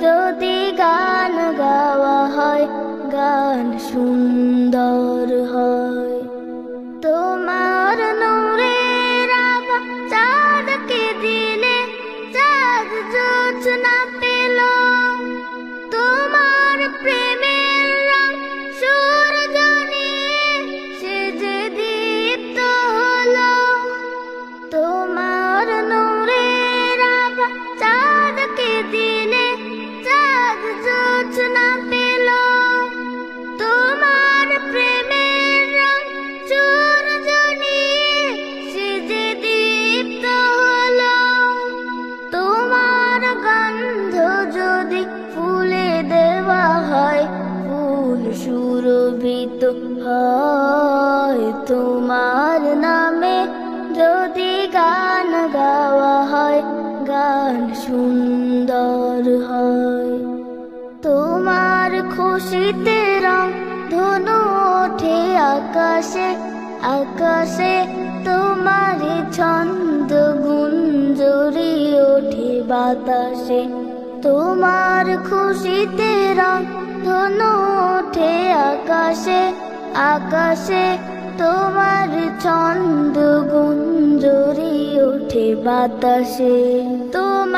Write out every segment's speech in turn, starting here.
যদি গান গাওয়া হয়, গান সুন্দর হয়। তোমার নূরের চাঁদকে দিলে, চাঁদ জোছনা পেল। তোমার প্রেমের রং সূর্য নিয়ে সে যে দীপ্ত হলো। তোমার নূরের সুরভিত হয় তোমার নামে। যদি গান গাওয়া হয়, গান সুন্দর হয়। তোমার খুশিতে রং ধনু ওঠে আকাশে। আকাশে তোমার ছন্দ গুঞ্জরি ওঠে বাতাসে। তোমার খুশিতে রং ধনু ওঠে আকাশে আকাশে তোমার ছন্দ গুঞ্জরি ওঠে বাতাসে। তোমার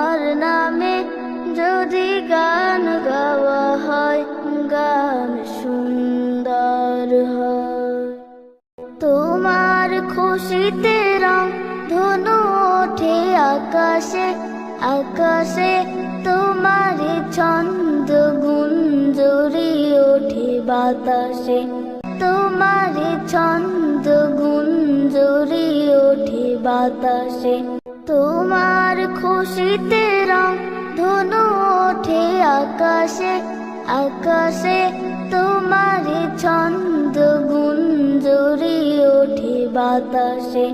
খুশিতে রং ধনু ওঠে আকাশে আকাশে তোমার ছন্দ গুঞ্জরি ওঠে বাতাসে। তোমার ছন্দ গুঞ্জরি ওঠে বাতাসে। তোমার খুশিতে রং ধনু ওঠে আকাশে আকাশে তোমার ছন্দ গুঞ্জরি ওঠে বাতাসে।